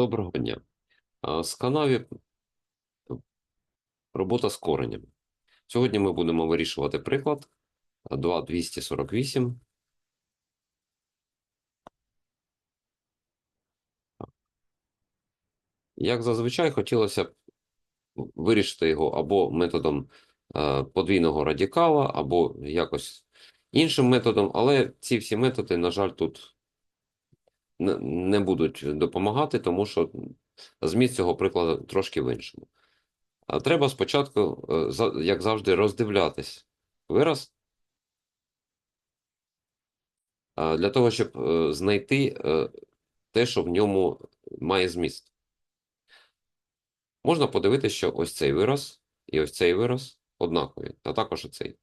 Доброго дня. З канаві робота з коренем. Сьогодні ми будемо вирішувати приклад 2,248. Як зазвичай, хотілося б вирішити його або методом е, подвійного радикала, або якось іншим методом, але ці всі методи, на жаль, тут не- будуть допомагати, тому що зміст цього прикладу трошки в іншому. А треба спочатку, е, як завжди, роздивлятись вираз для того, щоб е, знайти е, те, що в ньому має зміст. Можна подивитися, що ось цей вираз і ось цей вираз однакові, а також оцей.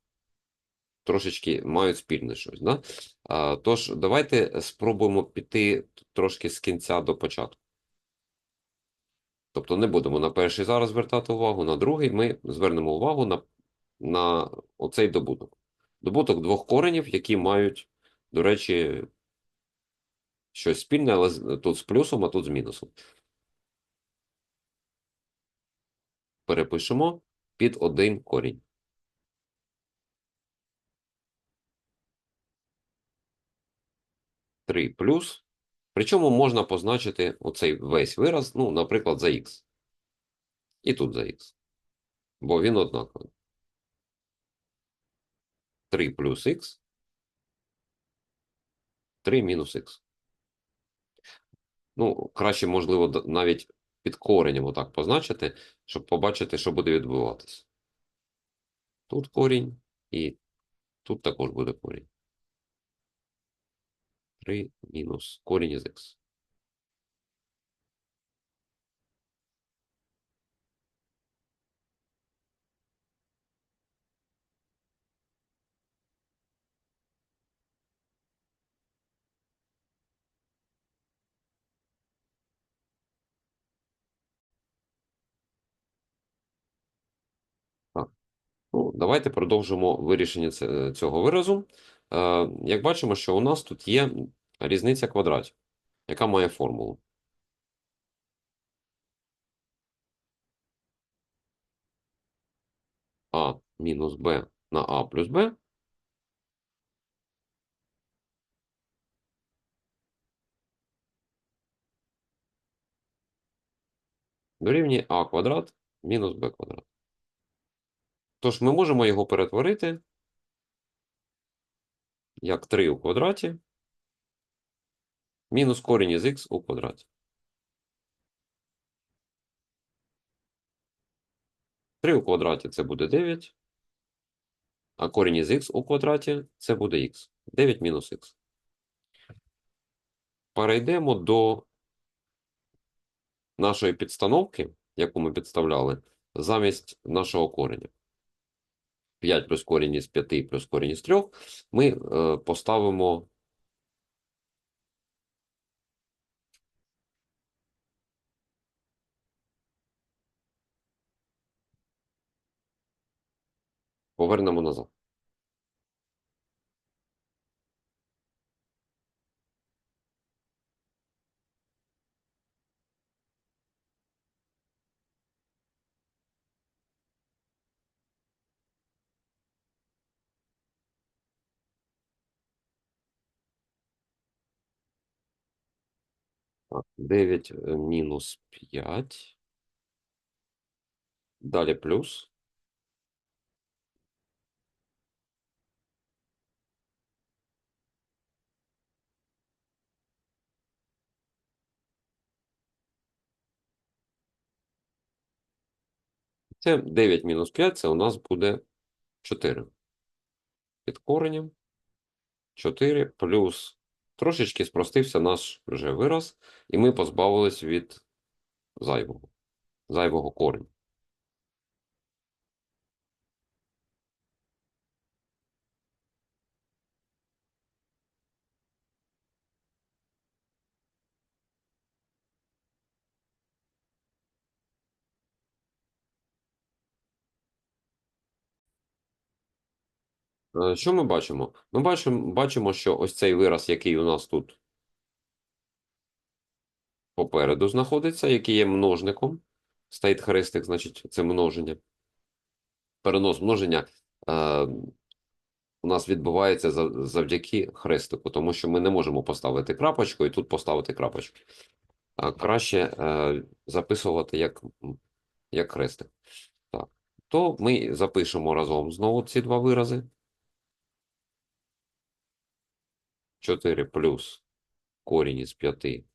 Трошечки мають спільне щось. Да? А, Тож, давайте спробуємо піти трошки з кінця до початку. Тобто не будемо на перший зараз звертати увагу, на другий ми звернемо увагу на, на оцей добуток. Добуток двох коренів, які мають, до речі, щось спільне, але тут з плюсом, а тут з мінусом. Перепишемо під один корінь. Три плюс. Причому можна позначити оцей весь вираз, ну, наприклад, за х. І тут за х. Бо він однаковий. 3 плюс х. 3 мінус х. Ну, краще, можливо, навіть під коренем отак позначити, щоб побачити, що буде відбуватися. Тут корінь, і тут також буде корінь. 3 мінус корінь із х. Так. Ну, давайте продовжимо вирішення цього виразу. Е, Як бачимо, що у нас тут є різниця квадратів, яка має формулу. А мінус Б на А плюс Б дорівнює А квадрат мінус Б квадрат. Тож ми можемо його перетворити як 3 у квадраті мінус корінь із х у квадраті. 3 у квадраті це буде 9, а корінь із х у квадраті це буде х. 9 мінус х. Перейдемо до нашої підстановки, яку ми підставляли, замість нашого кореня. 5 плюс корінь із 5 плюс корінь із 3 ми е, поставимо повернемо назад. Так, 9 е, мінус 5. Далі плюс. Це 9 мінус 5, це у нас буде 4. Під коренем 4 плюс трошечки спростився наш вже вираз, і ми позбавились від зайвого, зайвого кореню. Що ми бачимо? Ми бачимо, бачимо, що ось цей вираз, який у нас тут попереду знаходиться, який є множником. Стоїть хрестик, значить, це множення. Перенос множення е, у нас відбувається завдяки хрестику, тому що ми не можемо поставити крапочку і тут поставити крапочку. А краще е, записувати як, як хрестик. Так. То ми запишемо разом знову ці два вирази. 4 плюс корінь із 5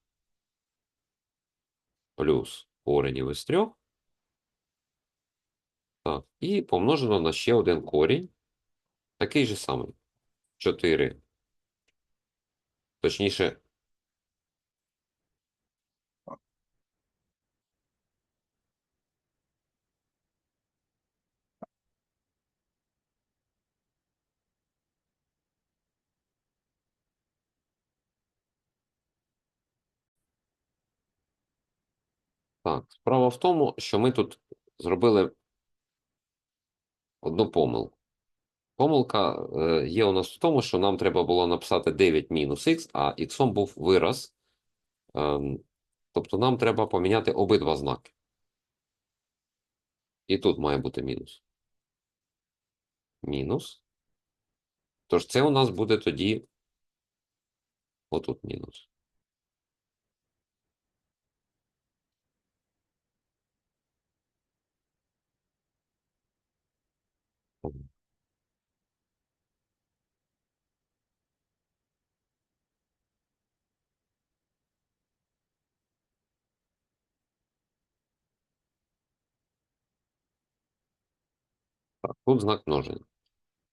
плюс корінь із 3. Так, і помножено на ще один корінь. Такий же самий. 4. Точніше, так, справа в тому, що ми тут зробили одну помилку. Помилка е, є у нас в тому, що нам треба було написати 9 мінус х, а х був вираз. Ем, тобто нам треба поміняти обидва знаки. І тут має бути мінус. Мінус. Тож це у нас буде тоді отут мінус. Так, тут знак множення.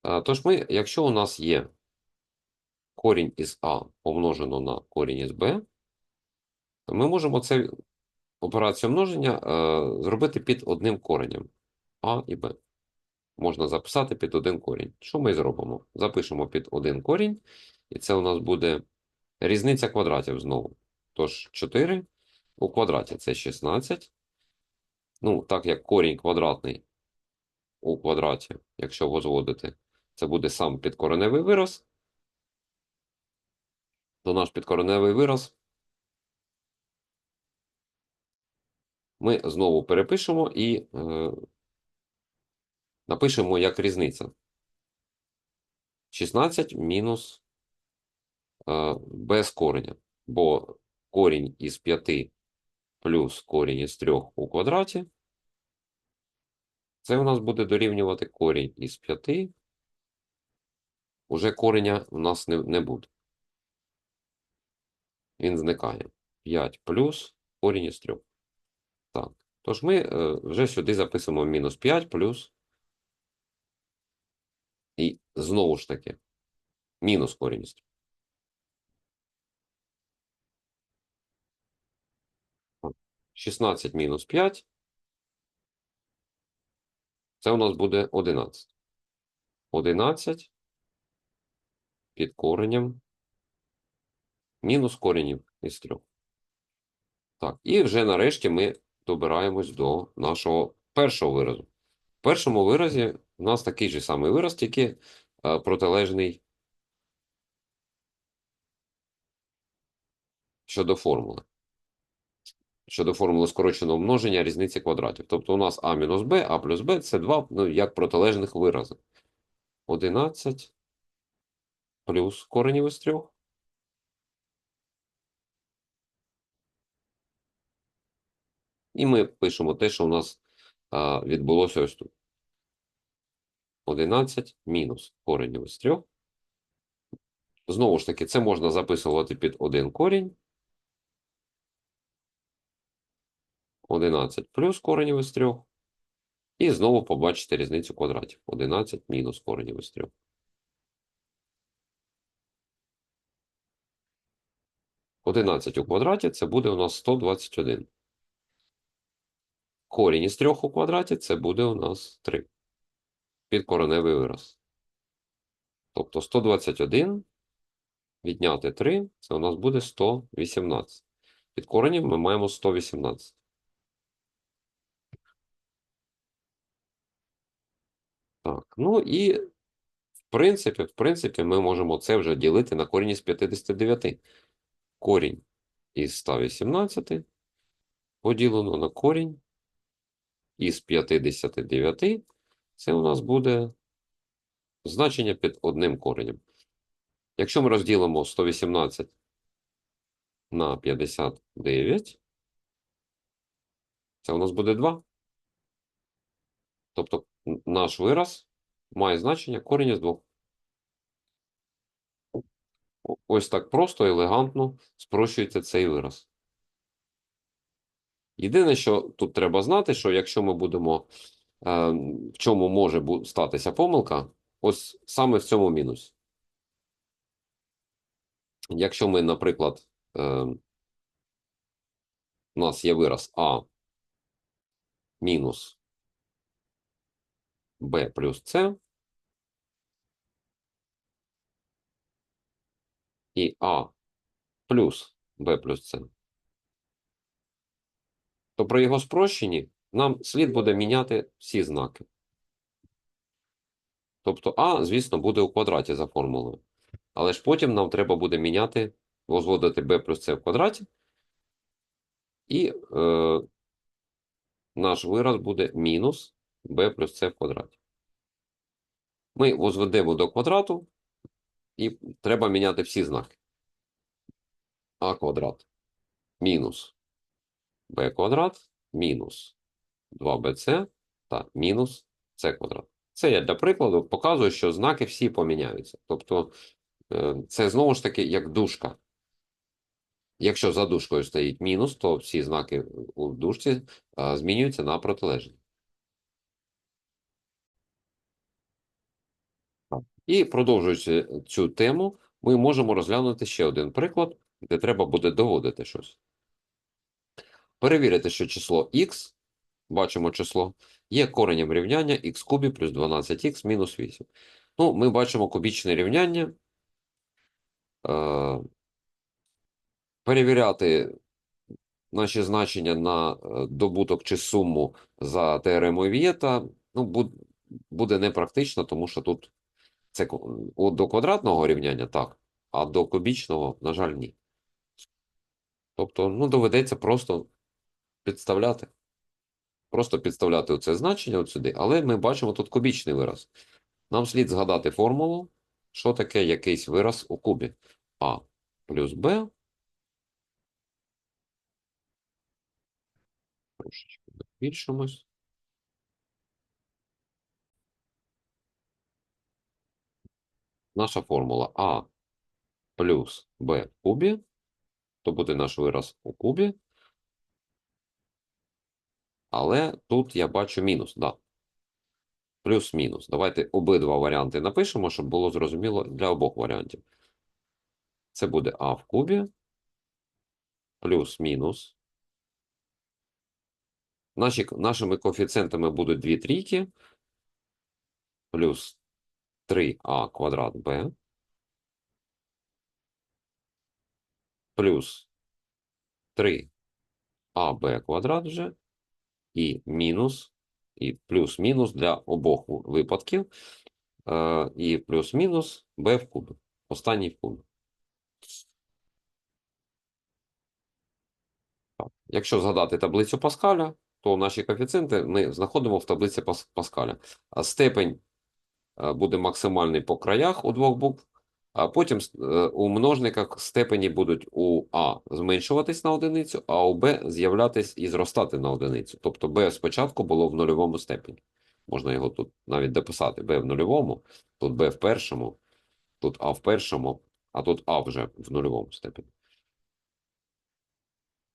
Е, Тож ми, якщо у нас є корінь із А помножено на корінь із Б, то ми можемо цю операцію множення е, зробити під одним коренем А і Б. Можна записати під один корінь. Що ми зробимо? Запишемо під один корінь, і це у нас буде різниця квадратів знову. Тож 4 у квадраті це 16. Ну, так як корінь квадратний у квадраті, якщо його зводити, це буде сам підкореневий вираз, то наш підкореневий вираз ми знову перепишемо і е, напишемо як різниця. 16 мінус е, без кореня, бо корінь із 5 плюс корінь із 3 у квадраті. Це у нас буде дорівнювати корінь із 5. Уже кореня у нас не, не буде. Він зникає. 5 плюс корінь із 3. Так. Тож ми е, вже сюди записуємо мінус 5 плюс. І знову ж таки, мінус корінь із 3. Так. 16 мінус 5. Це у нас буде 11. 11 під коренем мінус коренів із 3. Так, і вже нарешті ми добираємось до нашого першого виразу. В першому виразі у нас такий же самий вираз, тільки е, протилежний щодо формули. Щодо формули скороченого множення різниці квадратів. Тобто у нас а мінус b, а плюс b – це два ну, як протилежних вирази. 11 плюс коренів із 3. І ми пишемо те, що у нас а, відбулося ось тут. 11 мінус коренів із 3. Знову ж таки, це можна записувати під один корінь. 11 плюс коренів із 3. І знову побачите різницю квадратів. 11 мінус коренів із 3. Одинадцять у квадраті це буде у нас 121. Корінь із 3 у квадраті це буде у нас 3. Підкореневий вираз. Тобто 121 відняти 3, це у нас буде 118. Під коренем ми маємо 118. Так, ну і в принципі, в принципі, ми можемо це вже ділити на корінь із 59. Корінь із 118 поділено на корінь із 59. Це у нас буде значення під одним коренем. Якщо ми розділимо 118 на 59, це у нас буде 2. Тобто наш вираз має значення корінь 2. О- Ось так просто, елегантно спрощується цей вираз. Єдине, що тут треба знати, що якщо ми будемо, е, в чому може статися помилка, ось саме в цьому мінус. Якщо ми, наприклад, е, у нас є вираз А мінус Б плюс С, і А плюс Б плюс С, то при його спрощенні нам слід буде міняти всі знаки. Тобто А, звісно, буде у квадраті за формулою. Але ж потім нам треба буде міняти, возводити b плюс c в квадраті. І е, наш вираз буде мінус b плюс c в квадраті. Ми возведемо до квадрату, і треба міняти всі знаки. А квадрат мінус b квадрат мінус 2bc та мінус c квадрат. Це я для прикладу показую, що знаки всі поміняються. Тобто е, це знову ж таки як дужка. Якщо за дужкою стоїть мінус, то всі знаки у дужці е, змінюються на протилежні. І продовжуючи цю тему, ми можемо розглянути ще один приклад, де треба буде доводити щось. Перевірити, що число х, бачимо число, є коренем рівняння х кубі плюс 12х мінус 8. Ну, ми бачимо кубічне рівняння. Е, перевіряти наші значення на е, добуток чи суму за теоремою Вієта ну, буде непрактично, тому що тут це до квадратного рівняння так, а до кубічного, на жаль, ні. Тобто, ну, доведеться просто підставляти. Просто підставляти оце значення от сюди, але ми бачимо тут кубічний вираз. Нам слід згадати формулу, що таке якийсь вираз у кубі. А плюс Б. Трошечки збільшимось. Наша формула А плюс Б в кубі, то буде наш вираз у кубі. Але тут я бачу мінус, да. Плюс-мінус. Давайте обидва варіанти напишемо, щоб було зрозуміло для обох варіантів. Це буде А в кубі плюс-мінус. Наші, нашими коефіцієнтами будуть дві трійки плюс 3а квадрат b плюс 3аб квадрат вже і мінус, і плюс-мінус для обох випадків, е, і плюс-мінус b в кубі. Останній в кубі. Якщо згадати таблицю Паскаля, то наші коефіцієнти ми знаходимо в таблиці Паскаля. Степень буде максимальний по краях у двох букв, а потім е, у множниках степені будуть у А зменшуватись на одиницю, а у Б з'являтись і зростати на одиницю. Тобто Б спочатку було в нульовому степені. Можна його тут навіть дописати. Б в нульовому, тут Б в першому, тут А в першому, а тут А вже в нульовому степені.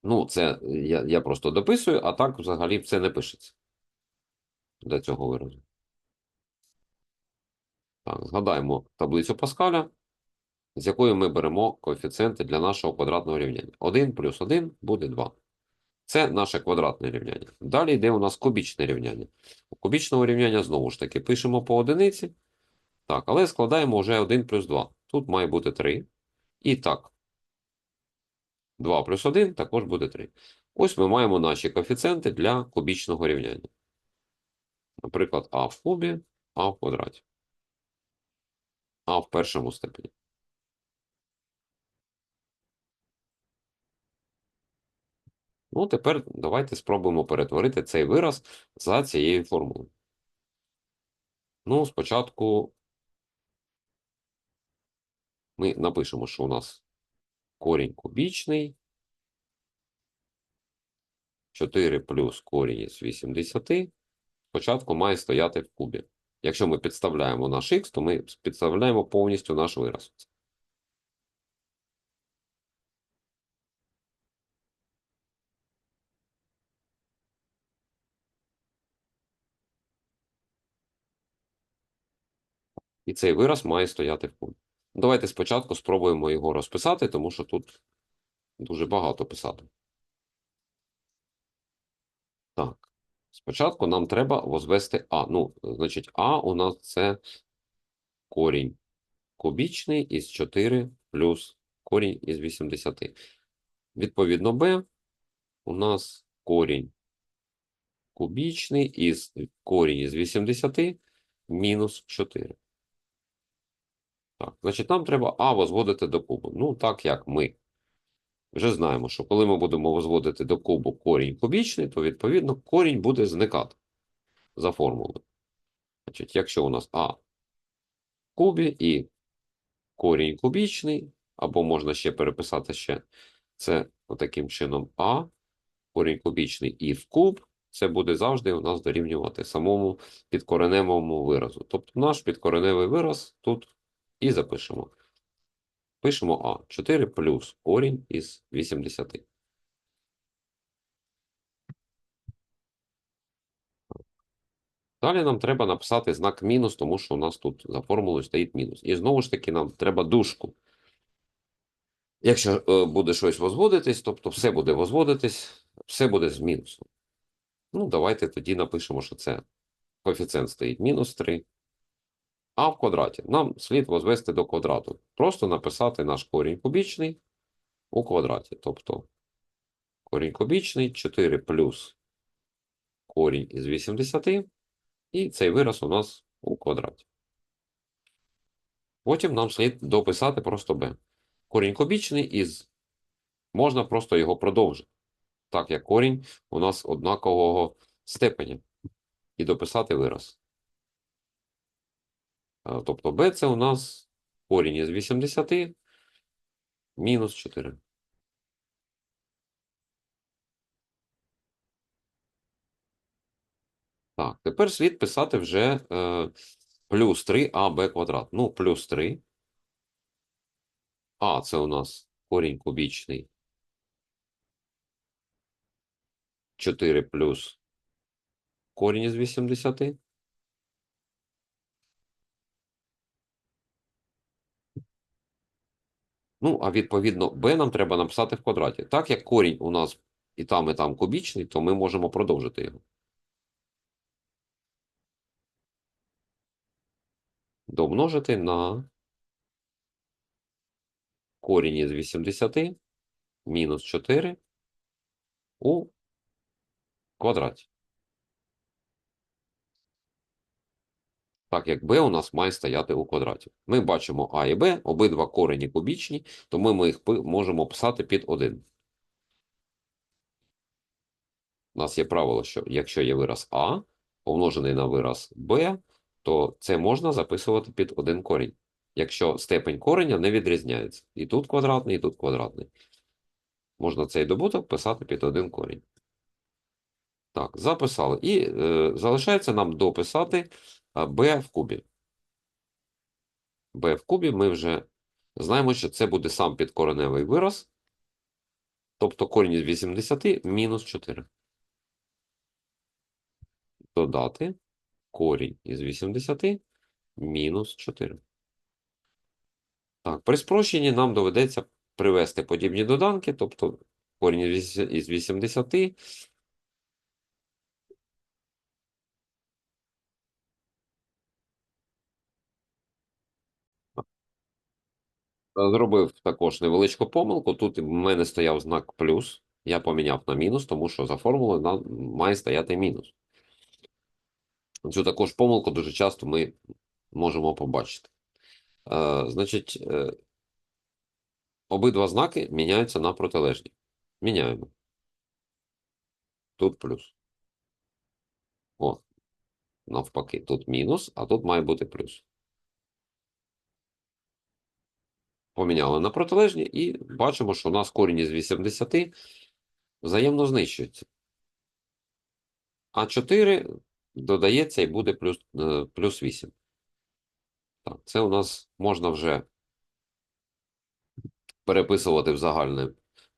Ну, це я, я просто дописую, а так взагалі це не пишеться для цього виразу. Так, згадаємо таблицю Паскаля, з якої ми беремо коефіцієнти для нашого квадратного рівняння. 1 плюс 1 буде 2. Це наше квадратне рівняння. Далі йде у нас кубічне рівняння. У кубічного рівняння знову ж таки пишемо по одиниці. Так, але складаємо вже 1 плюс 2. Тут має бути 3. І так, 2 плюс 1 також буде 3. Ось ми маємо наші коефіцієнти для кубічного рівняння. Наприклад, а в кубі, а в квадраті. А в першому степені. Ну, тепер давайте спробуємо перетворити цей вираз за цією формулою. Ну, спочатку ми напишемо, що у нас корінь кубічний. 4 плюс корінь із 80 спочатку має стояти в кубі. Якщо ми підставляємо наш х, то ми підставляємо повністю наш вираз. І цей вираз має стояти в кубі. Давайте спочатку спробуємо його розписати, тому що тут дуже багато писати. Так, спочатку нам треба возвести А. Ну, значить, А у нас це корінь кубічний із 4 плюс корінь із 80. Відповідно, Б у нас корінь кубічний із корінь із 80 мінус 4. Так, значить, нам треба А возводити до кубу. Ну, так як ми вже знаємо, що коли ми будемо возводити до кубу корінь кубічний, то відповідно корінь буде зникати за формулою. Значить, якщо у нас А в кубі і корінь кубічний, або можна ще переписати ще це таким чином А, корінь кубічний і в куб, це буде завжди у нас дорівнювати самому підкореневому виразу. Тобто наш підкореневий вираз тут і запишемо. Пишемо А. 4 плюс корінь із 80. Далі нам треба написати знак мінус, тому що у нас тут за формулою стоїть мінус. І знову ж таки нам треба дужку. Якщо е, буде щось возводитись, тобто все буде возводитись, все буде з мінусом. Ну, давайте тоді напишемо, що це коефіцієнт стоїть мінус 3. А в квадраті. Нам слід возвести до квадрату. Просто написати наш корінь кубічний у квадраті. Тобто корінь кубічний 4 плюс корінь із 80. І цей вираз у нас у квадраті. Потім нам слід дописати просто b. Корінь кубічний із можна просто його продовжити. Так як корінь у нас однакового степеня. І дописати вираз. Тобто b це у нас корінь із 80 мінус 4. Так, тепер слід писати вже е, плюс 3аб квадрат. Ну, плюс 3. А це у нас корінь кубічний. 4 плюс корінь із 80. Ну, а відповідно, b нам треба написати в квадраті. Так як корінь у нас і там, і там кубічний, то ми можемо продовжити його. Домножити на корінь із 80 мінус 4 у квадраті. Так як b у нас має стояти у квадраті. Ми бачимо а і b, обидва корені кубічні, тому ми їх можемо писати під 1. У нас є правило, що якщо є вираз а помножений на вираз b, то це можна записувати під один корінь, якщо степень кореня не відрізняється. І тут квадратний, і тут квадратний. Можна цей добуток писати під один корінь. Так, записали. І е, залишається нам дописати а, b в кубі. b в кубі ми вже знаємо, що це буде сам підкореневий вираз, тобто корінь із 80 мінус 4. Додати корінь із 80 мінус 4. Так, при спрощенні нам доведеться привести подібні доданки, тобто корінь із 80 Зробив також невеличку помилку. Тут в мене стояв знак плюс. Я поміняв на мінус, тому що за формулою має стояти мінус. Цю також помилку дуже часто ми можемо побачити. Е, значить, е, обидва знаки міняються на протилежні. Міняємо. тут плюс. О, навпаки, тут мінус, а тут має бути плюс. Поміняли на протилежні і бачимо, що у нас корінь із 80 взаємно знищується. А 4 додається і буде плюс, е, плюс 8. Так, це у нас можна вже переписувати в загальний,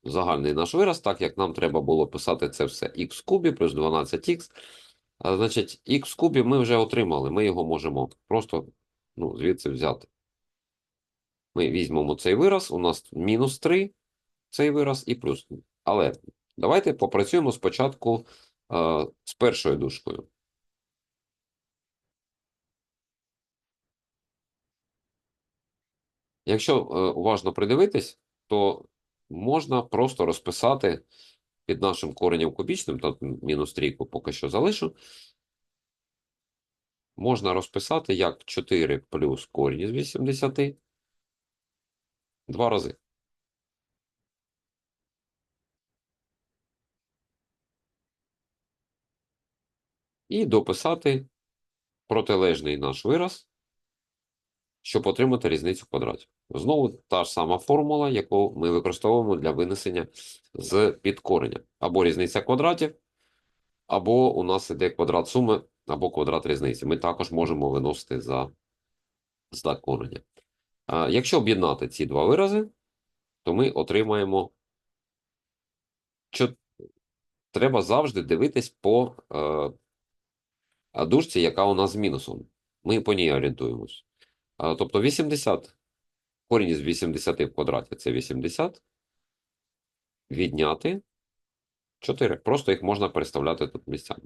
в загальний наш вираз, так як нам треба було писати це все в кубі плюс 12х. А, значить, х кубі ми вже отримали, ми його можемо просто ну, звідси взяти. Ми візьмемо цей вираз, у нас мінус 3 цей вираз і плюс. Але давайте попрацюємо спочатку е, з першою дужкою. Якщо е, уважно придивитись, то можна просто розписати під нашим коренем кубічним, тут мінус трійку поки що залишу, можна розписати як 4 плюс корінь із 80 два рази. І дописати протилежний наш вираз, щоб отримати різницю квадратів. Знову та ж сама формула, яку ми використовуємо для винесення з підкореня. Або різниця квадратів, або у нас іде квадрат суми, або квадрат різниці. Ми також можемо виносити за знак кореня. Якщо об'єднати ці два вирази, то ми отримаємо, що треба завжди дивитись по е, дужці, яка у нас з мінусом. Ми по ній орієнтуємось. Тобто 80, корінь із 80 в квадраті це 80. Відняти 4. Просто їх можна переставляти тут місцями.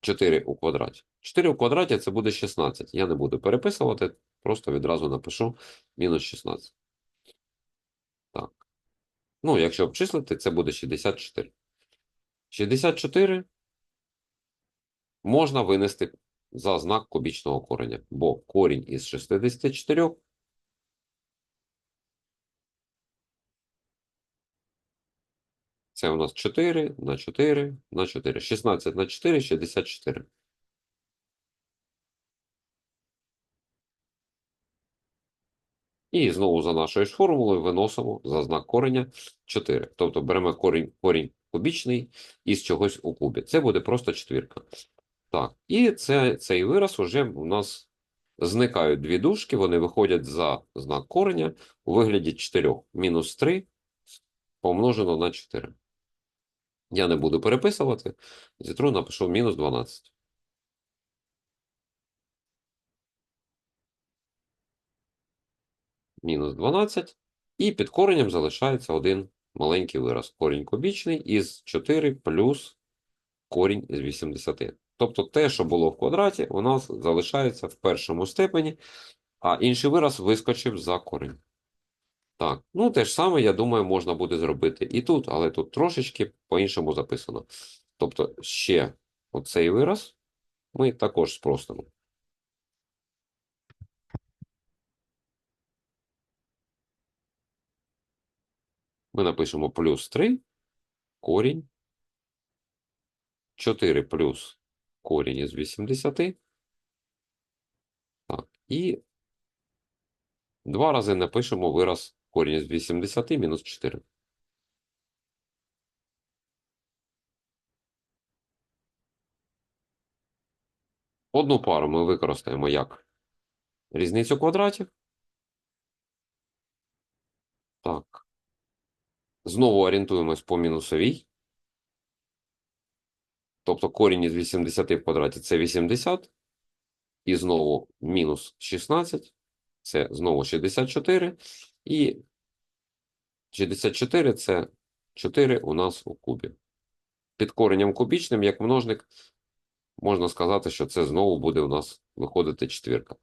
4 у квадраті. 4 у квадраті це буде 16. Я не буду переписувати, просто відразу напишу мінус 16. Так. Ну, якщо обчислити, це буде 64. 64 можна винести за знак кубічного кореня, бо корінь із 64 це у нас 4 на 4 на 4. 16 на 4 – 64. І знову за нашою ж формулою виносимо за знак кореня 4. Тобто беремо корінь, корінь кубічний із чогось у кубі. Це буде просто четвірка. Так, і це, цей вираз уже у нас зникають дві дужки, вони виходять за знак кореня у вигляді 4. Мінус 3 помножено на 4. Я не буду переписувати. Зітру напишу мінус 12. Мінус 12. І під коренем залишається один маленький вираз. Корінь кубічний із 4 плюс корінь з 80. Тобто те, що було в квадраті, у нас залишається в першому степені, а інший вираз вискочив за корінь. Так, ну те ж саме, я думаю, можна буде зробити і тут, але тут трошечки по-іншому записано. Тобто ще оцей вираз ми також спростимо. Ми напишемо плюс 3, корінь, 4 плюс корінь із 80. Так, і два рази напишемо вираз корінь із 80 мінус 4. Одну пару ми використаємо як різницю квадратів. Так. Знову орієнтуємось по мінусовій. Тобто корінь із 80 в квадраті це 80. І знову мінус 16. Це знову 64. І 64 це 4 у нас у кубі. Під коренем кубічним, як множник, можна сказати, що це знову буде у нас виходити четвірка.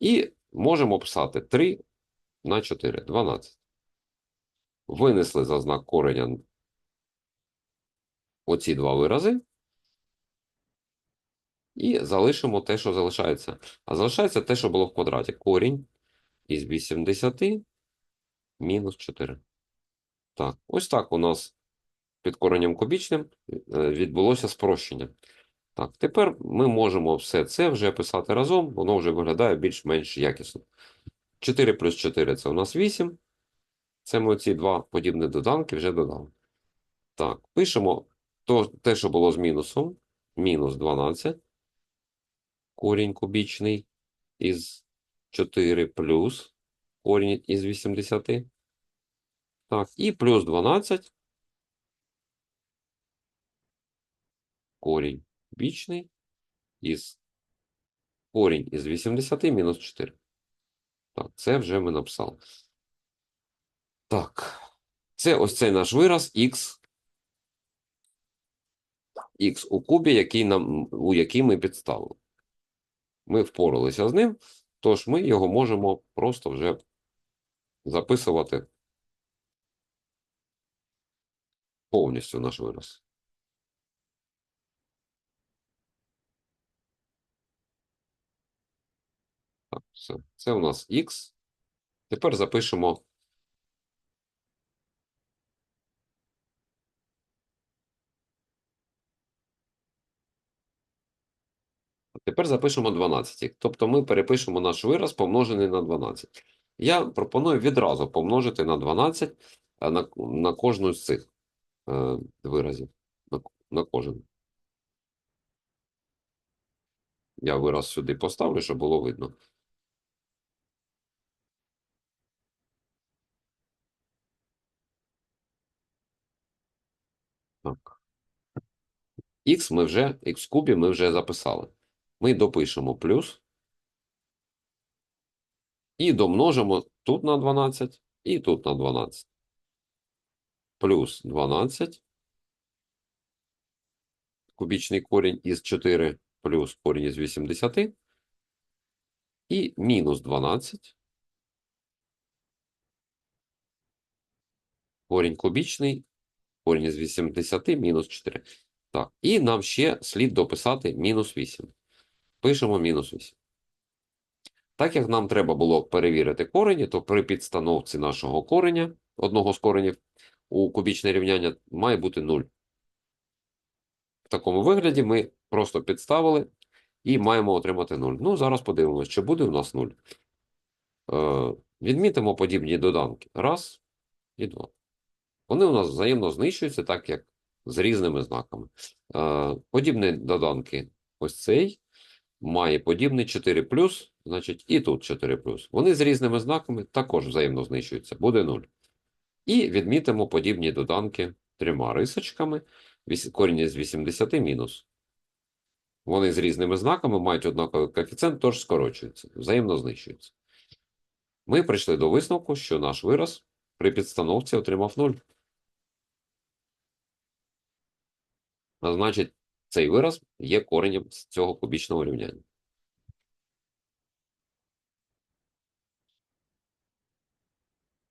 І можемо писати 3 на 4, 12. Винесли за знак кореня оці два вирази. І залишимо те, що залишається. А залишається те, що було в квадраті. Корінь із 80 мінус 4. Так, ось так у нас під коренем кубічним е, відбулося спрощення. Так, тепер ми можемо все це вже писати разом, воно вже виглядає більш-менш якісно. 4 плюс 4 це у нас 8. Це ми ці два подібні доданки вже додали. Так, пишемо то, те, що було з мінусом. Мінус 12. Корінь кубічний із 4 плюс корінь із 80. Так, і плюс 12. Корінь кубічний із корінь із 80 мінус 4. Так, це вже ми написали. Так, це ось цей наш вираз х, х у кубі, який нам, у який ми підставили. Ми впоралися з ним, тож ми його можемо просто вже записувати повністю наш вираз. Все. Це у нас х. Тепер запишемо Тепер запишемо 12. Тобто ми перепишемо наш вираз помножений на 12. Я пропоную відразу помножити на 12 е, на, на кожну з цих виразів. На, кожен. Я вираз сюди поставлю, щоб було видно. Х ми вже, х в кубі ми вже записали. Ми допишемо плюс. І домножимо тут на 12 і тут на 12. Плюс 12. Кубічний корінь із 4 плюс корінь із 80. І мінус 12. Корінь кубічний, корінь із 80 мінус 4. Так, і нам ще слід дописати мінус 8. Пишемо мінус 8. Так як нам треба було перевірити корені, то при підстановці нашого кореня, одного з коренів у кубічне рівняння, має бути 0. В такому вигляді ми просто підставили і маємо отримати 0. Ну, зараз подивимося, чи буде у нас 0. Е, відмітимо подібні доданки. Раз і два. Вони у нас взаємно знищуються, так як з різними знаками. Е, подібні доданки ось цей має подібний 4 значить і тут 4 Вони з різними знаками також взаємно знищуються, буде 0. І відмітимо подібні доданки трьома рисочками. Корінь із 80 мінус. Вони з різними знаками мають однаковий коефіцієнт, тож скорочуються, взаємно знищуються. Ми прийшли до висновку, що наш вираз при підстановці отримав 0. А значить, цей вираз є коренем з цього кубічного рівняння.